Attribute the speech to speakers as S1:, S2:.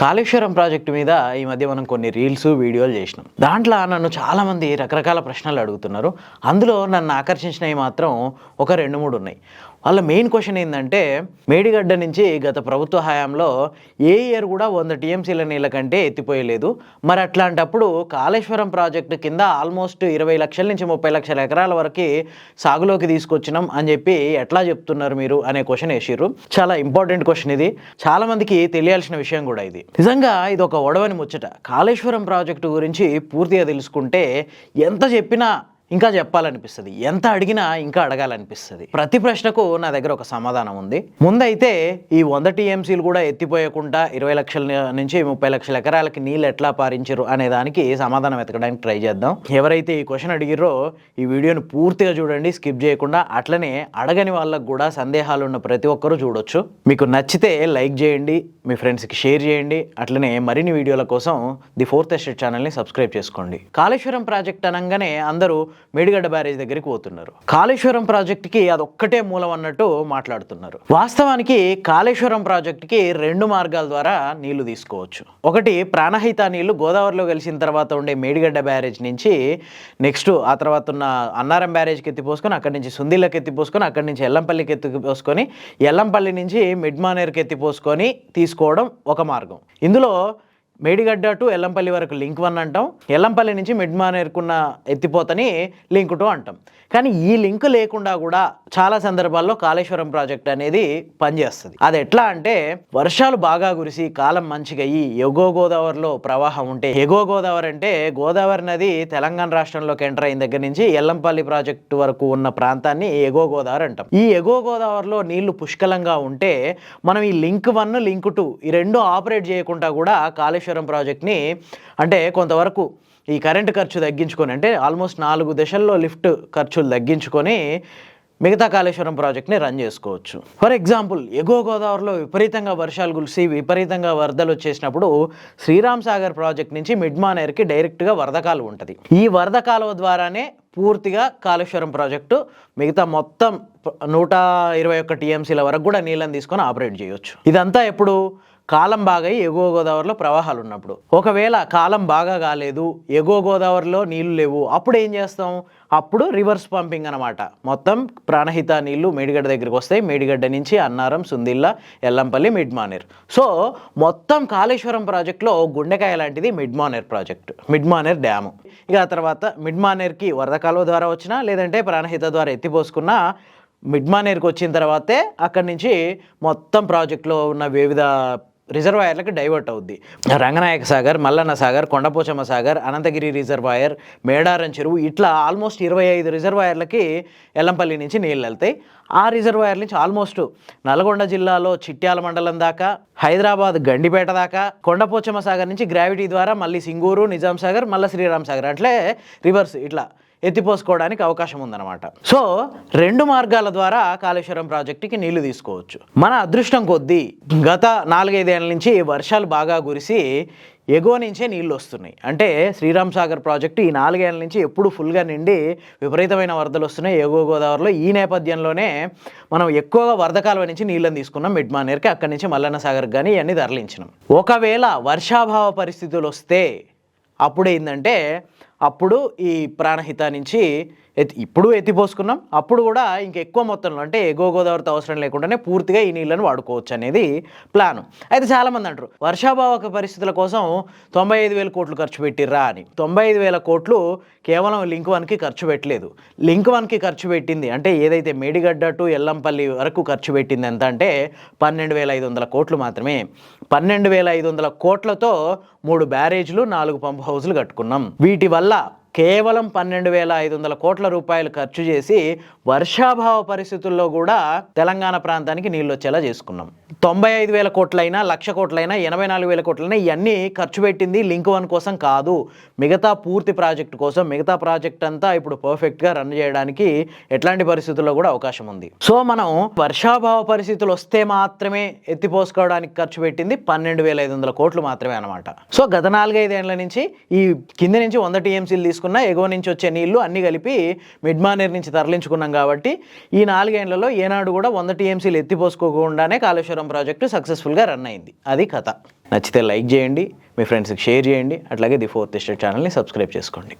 S1: Kaleshwaram project మీద ఈ మధ్య మనం కొన్ని రీల్స్ వీడియోలు చేసినాం. దాంట్లో నన్ను చాలామంది రకరకాల ప్రశ్నలు అడుగుతున్నారు. అందులో నన్ను ఆకర్షించినవి మాత్రం ఒక రెండు మూడు ఉన్నాయి. వాళ్ళ మెయిన్ క్వశ్చన్ ఏంటంటే మేడిగడ్డ నుంచి గత ప్రభుత్వ హయాంలో ఏ ఇయర్ కూడా వంద టీఎంసీల నీళ్ళ కంటే ఎత్తిపోయలేదు. మరి అట్లాంటప్పుడు కాళేశ్వరం ప్రాజెక్టు కింద ఆల్మోస్ట్ ఇరవై లక్షల నుంచి ముప్పై లక్షల ఎకరాల వరకు సాగులోకి తీసుకొచ్చినాం అని చెప్పి ఎట్లా చెప్తున్నారు మీరు అనే క్వశ్చన్ వేసిర్రు. చాలా ఇంపార్టెంట్ క్వశ్చన్ ఇది. చాలామందికి తెలియాల్సిన విషయం కూడా ఇది. నిజంగా ఇది ఒక ఒడవని ముచ్చట. కాళేశ్వరం ప్రాజెక్టు గురించి పూర్తిగా తెలుసుకుంటే ఎంత చెప్పినా ఇంకా చెప్పాలనిపిస్తుంది. ఎంత అడిగినా ఇంకా అడగాలనిపిస్తుంది. ప్రతి ప్రశ్నకు నా దగ్గర ఒక సమాధానం ఉంది. ముందైతే ఈ వంద టీఎంసీలు కూడా ఎత్తిపోయకుండా ఇరవై లక్షల నుంచి ముప్పై లక్షల ఎకరాలకి నీళ్ళు ఎట్లా పారించరు అనే దానికి సమాధానం వెతకడానికి ట్రై చేద్దాం. ఎవరైతే ఈ క్వశ్చన్ అడిగిరో ఈ వీడియోని పూర్తిగా చూడండి స్కిప్ చేయకుండా అట్లనే అడగని వాళ్ళకు కూడా సందేహాలు ఉన్న ప్రతి ఒక్కరూ చూడొచ్చు. మీకు నచ్చితే లైక్ చేయండి మీ ఫ్రెండ్స్కి షేర్ చేయండి అట్లనే మరిన్ని వీడియోల కోసం ది ఫోర్త్ ఎస్టేట్ ఛానల్ని సబ్స్క్రైబ్ చేసుకోండి. కాళేశ్వరం ప్రాజెక్ట్ అనగానే అందరూ మేడిగడ్డ బ్యారేజ్ దగ్గరికి పోతున్నారు. కాళేశ్వరం ప్రాజెక్టుకి అదొక్కటే మూలం అన్నట్టు మాట్లాడుతున్నారు. వాస్తవానికి కాళేశ్వరం ప్రాజెక్టుకి రెండు మార్గాల ద్వారా నీళ్ళు తీసుకోవచ్చు. ఒకటి ప్రాణహిత నీళ్ళు గోదావరిలో కలిసిన తర్వాత ఉండే మేడిగడ్డ బ్యారేజ్ నుంచి నెక్స్ట్ ఆ తర్వాత ఉన్న అన్నారం బ్యారేజ్కి ఎత్తిపోసుకొని అక్కడి నుంచి సుందిళ్ళకి ఎత్తిపోసుకొని అక్కడి నుంచి ఎల్లంపల్లికి ఎత్తిపోసుకొని ఎల్లంపల్లి నుంచి మిడ్మానేర్కి ఎత్తిపోసుకొని తీసుకోవడం ఒక మార్గం. ఇందులో మేడిగడ్డ టు ఎల్లంపల్లి వరకు లింక్ వన్ అంటాం. ఎల్లంపల్లి నుంచి మిడ్మానేరుకున్న ఎత్తిపోతని లింక్ టూ అంటాం. కానీ ఈ లింక్ లేకుండా కూడా చాలా సందర్భాల్లో కాళేశ్వరం ప్రాజెక్ట్ అనేది పనిచేస్తుంది. అది ఎట్లా అంటే వర్షాలు బాగా కురిసి కాలం మంచిగా అయ్యి ఎగో గోదావరిలో ప్రవాహం ఉంటే ఎగో గోదావరి అంటే గోదావరి నది తెలంగాణ రాష్ట్రంలోకి ఎంటర్ అయిన దగ్గర నుంచి ఎల్లంపల్లి ప్రాజెక్టు వరకు ఉన్న ప్రాంతాన్ని ఎగో గోదావరి అంటాం. ఈ ఎగో గోదావరిలో నీళ్ళు పుష్కలంగా ఉంటే మనం ఈ లింక్ వన్ లింక్ టూ ఈ రెండు ఆపరేట్ చేయకుండా కూడా కాళేశ్వరం ప్రాజెక్ట్ని అంటే కొంతవరకు ఈ కరెంటు ఖర్చు తగ్గించుకొని అంటే ఆల్మోస్ట్ నాలుగు దశల్లో లిఫ్ట్ ఖర్చులు తగ్గించుకొని మిగతా కాళేశ్వరం ప్రాజెక్ట్ని రన్ చేసుకోవచ్చు. ఫర్ ఎగ్జాంపుల్ ఎగువ గోదావరిలో విపరీతంగా వర్షాలు కులిసి విపరీతంగా వరదలు వచ్చేసినప్పుడు శ్రీరామ్ సాగర్ ప్రాజెక్ట్ నుంచి మిడ్మానేర్కి డైరెక్ట్గా వరద కాలువ ఉంటుంది. ఈ వరద కాలువ ద్వారానే పూర్తిగా కాళేశ్వరం ప్రాజెక్టు మిగతా మొత్తం నూట ఇరవై ఒక్క టీఎంసీల వరకు కూడా నీళ్ళని తీసుకొని ఆపరేట్ చేయొచ్చు. ఇదంతా ఎప్పుడు? కాలం బాగా ఎగువ గోదావరిలో ప్రవాహాలు ఉన్నప్పుడు. ఒకవేళ కాలం బాగా కాలేదు ఎగువ గోదావరిలో నీళ్ళు లేవు అప్పుడు ఏం చేస్తాం? అప్పుడు రివర్స్ పంపింగ్ అనమాట మొత్తం ప్రాణహిత నీళ్ళు మేడిగడ్డ దగ్గరికి వస్తాయి. మేడిగడ్డ నుంచి అన్నారం సుందిల్లా ఎల్లంపల్లి మిడ్మానేర్. సో మొత్తం కాళేశ్వరం ప్రాజెక్టులో గుండెకాయ లాంటిది మిడ్మానేర్ ప్రాజెక్ట్ మిడ్మానేర్ డ్యాము. ఇక ఆ తర్వాత మిడ్మానేర్కి వరద కాలువ ద్వారా వచ్చినా లేదంటే ప్రాణహిత ద్వారా ఎత్తిపోసుకున్న మిడ్మానేర్కి వచ్చిన తర్వాతే అక్కడి నుంచి మొత్తం ప్రాజెక్టులో ఉన్న వివిధ రిజర్వాయర్లకు డైవర్ట్ అవుద్ది. రంగనాయక సాగర్ మల్లన్న సాగర్ కొండపోచమ్మ సాగర్ అనంతగిరి రిజర్వాయర్ మేడారం చెరువు ఇట్లా ఆల్మోస్ట్ ఇరవై ఐదు రిజర్వాయర్లకి ఎల్లంపల్లి నుంచి నీళ్ళు వెళ్తాయి. ఆ రిజర్వాయర్ నుంచి ఆల్మోస్ట్ నల్గొండ జిల్లాలో చిట్యాల మండలం దాకా హైదరాబాద్ గండిపేట దాకా కొండపోచమ్మ సాగర్ నుంచి గ్రావిటీ ద్వారా మళ్ళీ సింగూరు నిజాం సాగర్ మళ్ళీ శ్రీరామ్ సాగర్. అట్లే రివర్స్ ఇట్లా ఎత్తిపోసుకోవడానికి అవకాశం ఉందన్నమాట. సో రెండు మార్గాల ద్వారా కాళేశ్వరం ప్రాజెక్టుకి నీళ్ళు తీసుకోవచ్చు. మన అదృష్టం కొద్దీ గత నాలుగైదేళ్ళ నుంచి వర్షాలు బాగా కురిసి ఎగువ నుంచే నీళ్ళు వస్తున్నాయి. అంటే శ్రీరామ్ సాగర్ ప్రాజెక్టు ఈ నాలుగేళ్ళ నుంచి ఎప్పుడు ఫుల్గా నిండి విపరీతమైన వరదలు వస్తున్నాయి. ఎగువ గోదావరిలో ఈ నేపథ్యంలోనే మనం ఎక్కువగా వరద కాలువ నుంచి నీళ్ళని తీసుకున్నాం. మిడ్మానేర్కి అక్కడి నుంచి మల్లన్న సాగర్కి కానీ ఇవన్నీ తరలించినాం. ఒకవేళ వర్షాభావ పరిస్థితులు వస్తే అప్పుడు ఏంటంటే అప్పుడు ఈ ప్రాణహిత నుంచి ఎత్తి ఇప్పుడు ఎత్తిపోసుకున్నాం అప్పుడు కూడా ఇంకెక్కువ మొత్తంలో అంటే ఎగువ గోదావరితో అవసరం లేకుండానే పూర్తిగా ఈ నీళ్ళను వాడుకోవచ్చు అనేది ప్లాన్. అయితే చాలామంది అంటారు వర్షాభావక పరిస్థితుల కోసం తొంభై ఐదు వేల కోట్లు ఖర్చు పెట్టిర్రా అని. తొంభై ఐదు వేల కోట్లు కేవలం లింక్ వన్కి ఖర్చు పెట్టలేదు. లింక్ వన్కి ఖర్చు పెట్టింది అంటే ఏదైతే మేడిగడ్డ టు ఎల్లంపల్లి వరకు ఖర్చు పెట్టింది ఎంత అంటే పన్నెండు వేల ఐదు వందల కోట్లు మాత్రమే. పన్నెండు వేల ఐదు వందల కోట్లతో మూడు బ్యారేజ్లు నాలుగు పంప్ హౌజులు కట్టుకున్నాం. వీటి వల్ల love. కేవలం పన్నెండు వేల ఐదు వందల కోట్ల రూపాయలు ఖర్చు చేసి వర్షాభావ పరిస్థితుల్లో కూడా తెలంగాణ ప్రాంతానికి నీళ్ళు వచ్చేలా చేసుకున్నాం. తొంభై ఐదు వేల కోట్లైనా లక్ష కోట్లైనా ఎనభై నాలుగు వేల కోట్లైనా ఇవన్నీ ఖర్చు పెట్టింది లింక్ వన్ కోసం కాదు. మిగతా పూర్తి ప్రాజెక్ట్ కోసం మిగతా ప్రాజెక్ట్ అంతా ఇప్పుడు పర్ఫెక్ట్గా రన్ చేయడానికి ఎట్లాంటి పరిస్థితుల్లో కూడా అవకాశం ఉంది. సో మనం వర్షాభావ పరిస్థితులు వస్తే మాత్రమే ఎత్తిపోసుకోవడానికి ఖర్చు పెట్టింది పన్నెండు వేల ఐదు వందల కోట్లు మాత్రమే అనమాట సో గత నాలుగైదేళ్ళ నుంచి ఈ కింద నుంచి వంద టీఎంసీలు తీసుకుని తీసుకున్నా ఎగువ నుంచి వచ్చే నీళ్ళు అన్నీ కలిపి మిడ్మానేర్ నుంచి తరలించుకున్నాం కాబట్టి ఈ నాలుగేళ్ళలో ఏనాడు కూడా వంద టీఎంసీలు ఎత్తిపోసుకోకుండానే కాళేశ్వరం ప్రాజెక్టు సక్సెస్ఫుల్గా రన్ అయింది. అది కథ. నచ్చితే లైక్ చేయండి మీ ఫ్రెండ్స్కి షేర్ చేయండి అట్లాగే ది ఫోర్త్ స్టేట్ ఛానల్ని సబ్స్క్రైబ్ చేసుకోండి.